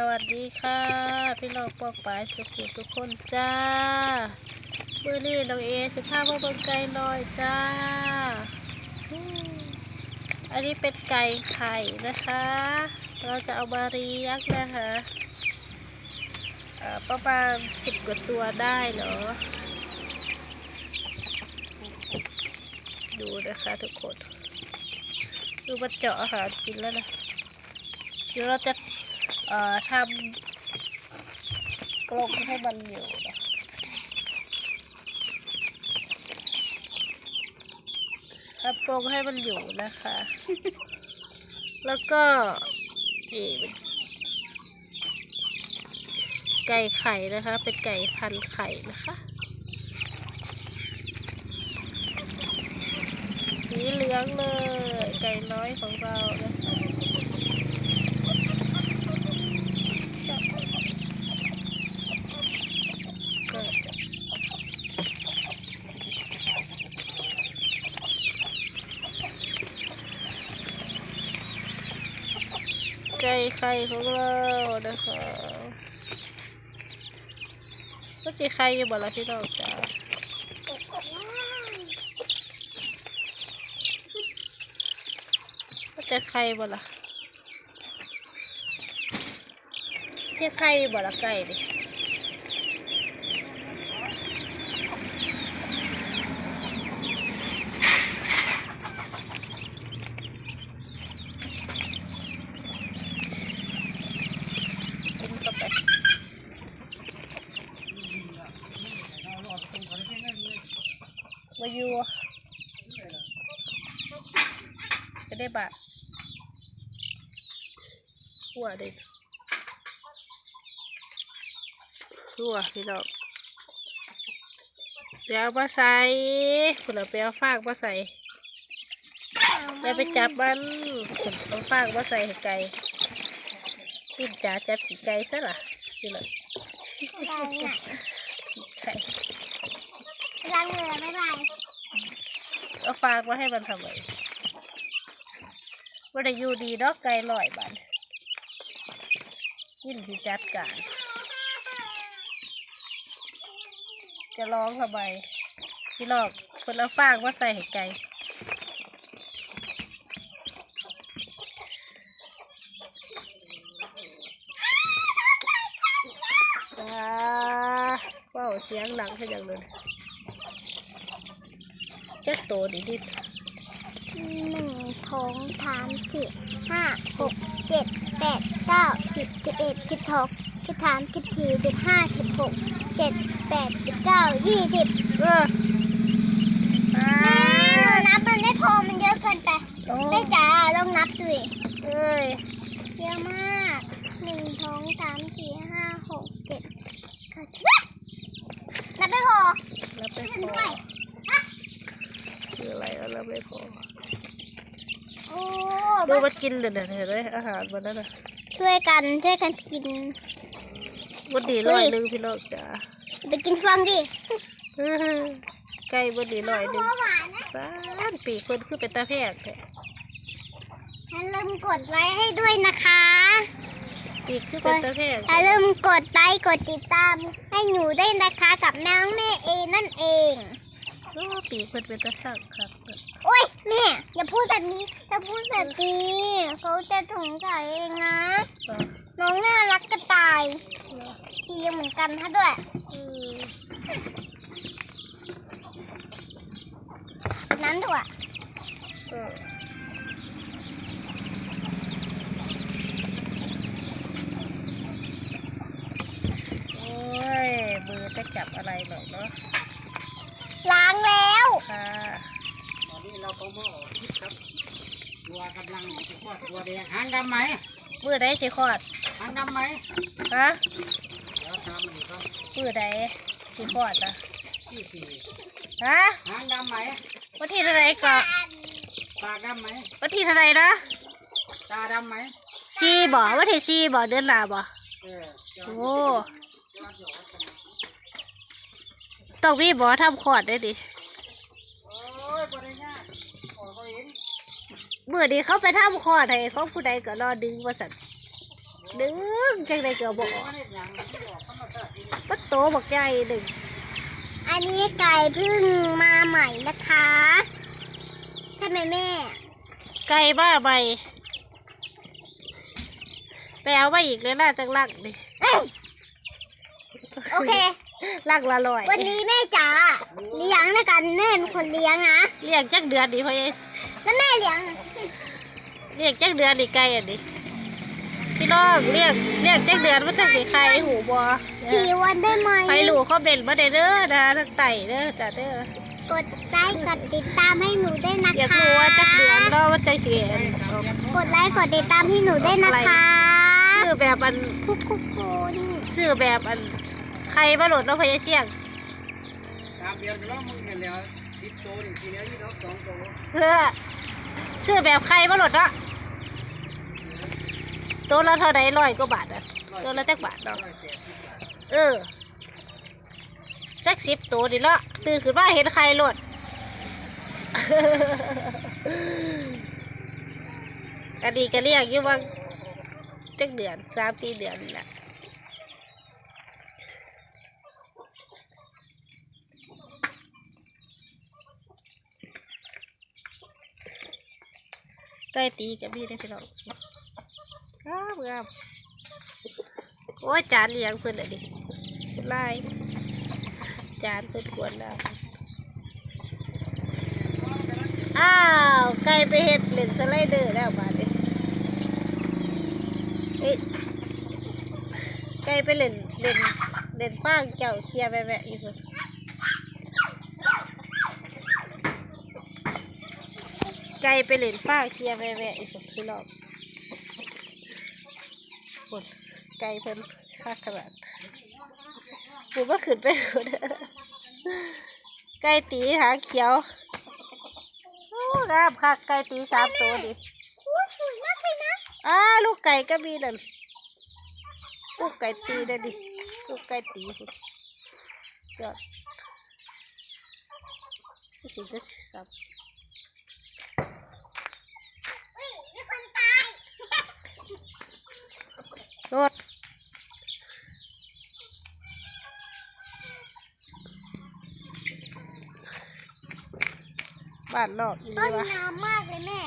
สวัสดีค่ะ พี่น้องปอกปลายสุขุทุกคนจ้าเมื่อนี้น้องเอสิพามาเบิ่งไก่ลอยจ้า อันนี้เป็นไก่ไข่นะคะ เราจะเอามาเรียงนะคะเอ่อประมาณสิบกว่าตัวได้เหรอดูนะคะทุกคน ดูมาเจาะอาหารกินแล้วนะเดี๋ยวเราจะ เอ่อทำกรงให้มันอยู่นะทำกรงให้มันอยู่นะคะ แล้วก็นี่ไก่ไข่นะคะ เป็นไก่พันไข่นะคะสีเหลืองเลย ไก่น้อยของเรานะคะ ก่ไข่ของเรานะคะก็จะไข่อยู่บ่ละพี่น้องจ้าก็จะไข่บ่ละจะไข่บ่ละไก่ดิกินเข้าไป มาอยู่จะได้บาทหัวเด็กหัวพี่น้องเดี๋ยวเอามาใส่คุณเอาไปเอาฟากมาใส่อย่าไปจับมันคุณเอาฟากมาใส่ให้ไก่กินจ๋าจับขี้ไก่ซะล่ะพี่น้องขี้ไก่ล้างมือแล้วบ๊ายบาย เอาฟากมาให้มันทำไมว่าได้อยู่ดีดอกไก่ลอยบันกินที่จัดการ จะร้องทำไมพี่ลอกคนเอาฟางว่าใส่ให้ไก่ว้าวเสียงหลังขยันเลย แค่โตดิดิหนึ่งสองสามสี่ห้าหกเจ็ดแปดเก้าสิบสิบเอ็ดสิบสองสิบสามสิบสี่สิบห้าสิบหกเจ็ดแปดสิบเก้ายี่สิบเอออ่า แม่หนูนับมันไม่พอมันเยอะเกินไป โอ้ แม่จ๋าลองนับดูดิ เอ้ย เยอะมากหนึ่งสองสามสี่ห้าหกเจ็ดแปดสิบนับไม่พอ แล้วไป เห็น พ ด้ อ วยอะ คืออะไรแล้วแล้วไม่พอ โอ้ ดูมันกินเดี๋ยเดี๋ยเห็นไหมอาหารวันนั้นน่ะช่วยกันช่วยกันกินวันดีร้อยหนึ่งพี่น้องจ๋าไปกินฟองดิไก่วันดีร้อยหนึ่งหวานนะสานปีคนคือเป็นตาแพรกแท้อย่าลืมกดไลค์ให้ด้วยนะคะปีกคือเป็นตาแพกอย่าลืมกดไลค์กดติดตาม ให้หนูด้วยนะคะกับน้องแม่เอนั่นเองปีกคนเป็นตาสั่งครับ แม่อย่าพูดแบบนี้อย่าพูดแบบนี้เขาจะสงสัยเองนะอะน้องน่ารักกระต่ายสีเหมือนกันฮะด้วยอืมนั้นด้วยเออโอ้ยมือจะจับอะไรหน่อยเนาะล้างแล้วค่ะ ตัวกำลังจะคลอดตัวแดงหางดำไหมมือใดสิคลอดหางดำไหมฮะเดี๋ยวทำอยู่ครับมือใดสิคลอดนะที่สี่ฮะหางดำไหมวันที่เท่าไหรก็ปากดำไหมวันที่เท่าไหรนะตาดำไหมซีบ่วันที่ซีบ่เดือนหน้าบ่เออเจ้าโอ้เจ้าเจ้าทำไมต้องมีบ่ทำคลอดได้ดิโอ้ยบริญญากขอ เขาเห็นเมื่อนี้เขาไปทำคลอดให้เขาผู้ใดก็รอดึงว่าสันบดึงจังไดเกือบบอกไม่ได้หยังที่ออกธรรมชาตินี่ปัดโตบอกใหญ่ดึงอันนี้ไก่เพิ่งมาใหม่นะคะใช่ไหมแม่ ไก่บ้าใบไปเอามาอีกเลยน่าจังลักดิเอ้ยโอเคลักละลอย วันนี้แม่จ๋าเลี้ยงนะกันแม่เป็นคนเลี้ยงนะเลี้ยงจักเดือนดิพ่อเอ้ยแล้วแม่เลี้ยง เลี้ยงจักเดือนดิไก่อันนี้พี่น้องเลี้ยงเลี้ยงจักเดือนมันจังสิไข่หูบอฉี่วันได้ไหมไปหลูเขาเบนมาได้เด้อนะทั้งไต่เด้อจ้าเด้อกดไลค์กดติดตามให้หนูด้วยนะอยากคะรู้ว่าจักเดือนเนาะว่าใจเสียกดไลค์กดติดตามให้หนูด้วยนะคะซื้อแบบอันคุกคุกคนซื้อแบบอันไข่มาโหลดเนาะพะยาเชียงตามเดียวจะล้อมึงกันแล้วสิบตัวนี่ทีนี้ยี่ดอกสองตัวเพื่อซื้อแบบไข่มาโหลดเนาะ ตัวละเท่าใดร้อยกว่าบาทอะตัวละจักบาทเนาะร้อยแปดสิบบาทเออสักสิบตัวดิเนาะตื่นขึ้นมาเห็นไข่โหลดอันนี้ก็เรียกอยู่ว่าจักเดือนสามสี่เดือนนี่แหละใกล้ตีกับพี่ได้พี่น้อง งามงามโอ้จานเลี้ยงเพื่อนเลยดิไล่จานเพื่อนกวนได้วอ้าวไก่ไปเห็ดเล่นสไลเดอร์แล้วบาดนี้เอ๊ะไก่ไปเล่นเล่นเล่นฟางเจ้าเชียร์แวะอยู่พุ่นไก่ไปเล่นฟางเชียร์แวะอยู่พุ่นพี่น้องพุ่น ไก่เพิ่นคักขนาดปูว่าขึ้นไปพุ่นไก่ตีหางเขียวโอ้งามคักไก่ตีสามตัวดิอุ้ยสวยมากเลยนะอ้าลูกไก่ก็มีนั่นลูกไก่ตีได้ดิลูกไก่ตีสุดยอดนี่สิจะสับอุ้ยมีคนตายรถ บ้านนอกอีต้นวะ งามมากเลยแม่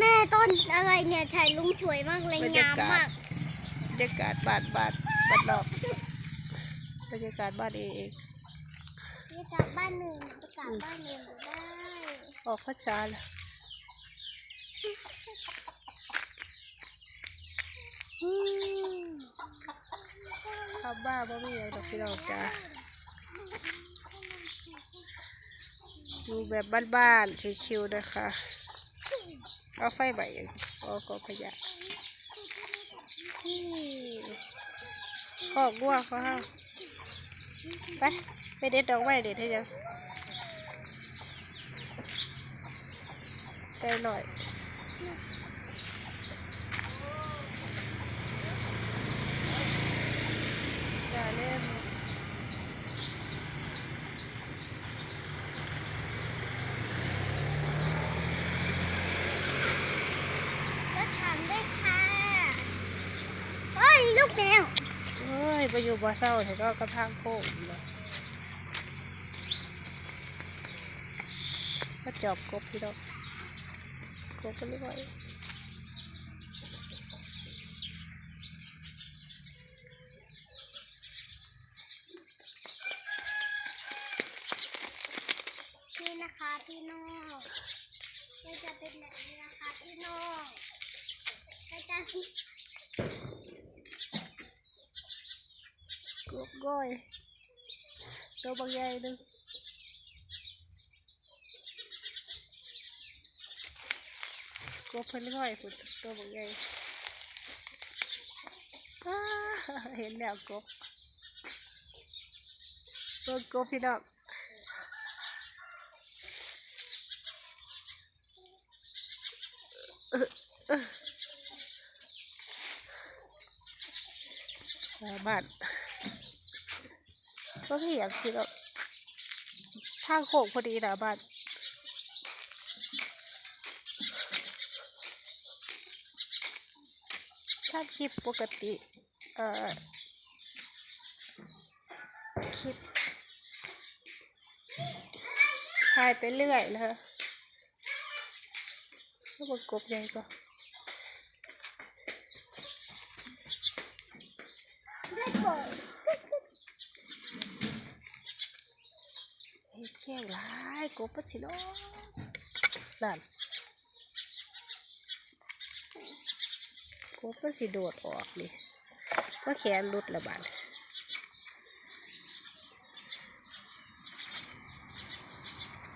แม่ต้นอะไรเนี่ยถ่ายลุงสวยมากเลยบรรยางามกาศ มาก บรรยากาศบ้านบ้านบ้านนอกบรรยากาศบ้านเองเองจะกลับบ้านหนึ่งจะกลับบ้านหนึ่งได้ออกภาษาละอืมข้าวบ้าบ่มีอะไรดอกพี่น้องจ้า ดูแบบบ้านๆชิวๆนะคะเอาไฟใบเอากอขยะขอกลัวเขาห้าไปไปเด็ดดอกไม้เด็ดให้เยังใจหน่อยอย่าเล่น รถถังด้วยค่ะเฮ้ยลูกแมว เฮ้ยไปอยู่ บ่เศร้าเห็นก็กระทางโค้งอยู่เลยก็จอบกบพี่ดอกกบก็เรียกว่านี่นะคะพี่น้องก็จะเป็นแบบนี้นะคะพี่น้องก็จะ ก้อยตัวบางใหญ่หนึงกบเพิ่นก้อยพุ่นตัวบางใหญ่เห็นแล้วกบเบิ่งกบพี่น้องบ้าน ก็ไม่อยากคิดหรอกทางโค้งพอดีน้าบ้านถ้าคลิปปกติ เอ่อคลิปถ่ายไปเรื่อยนะคะแล้วประกบใหญ่ก็ได้ก่อน เฮ็ดแข้งหลายกบปะสิเนาะนั่นกบมัสิโดดออกนี่ก็แขนหลุดละบาด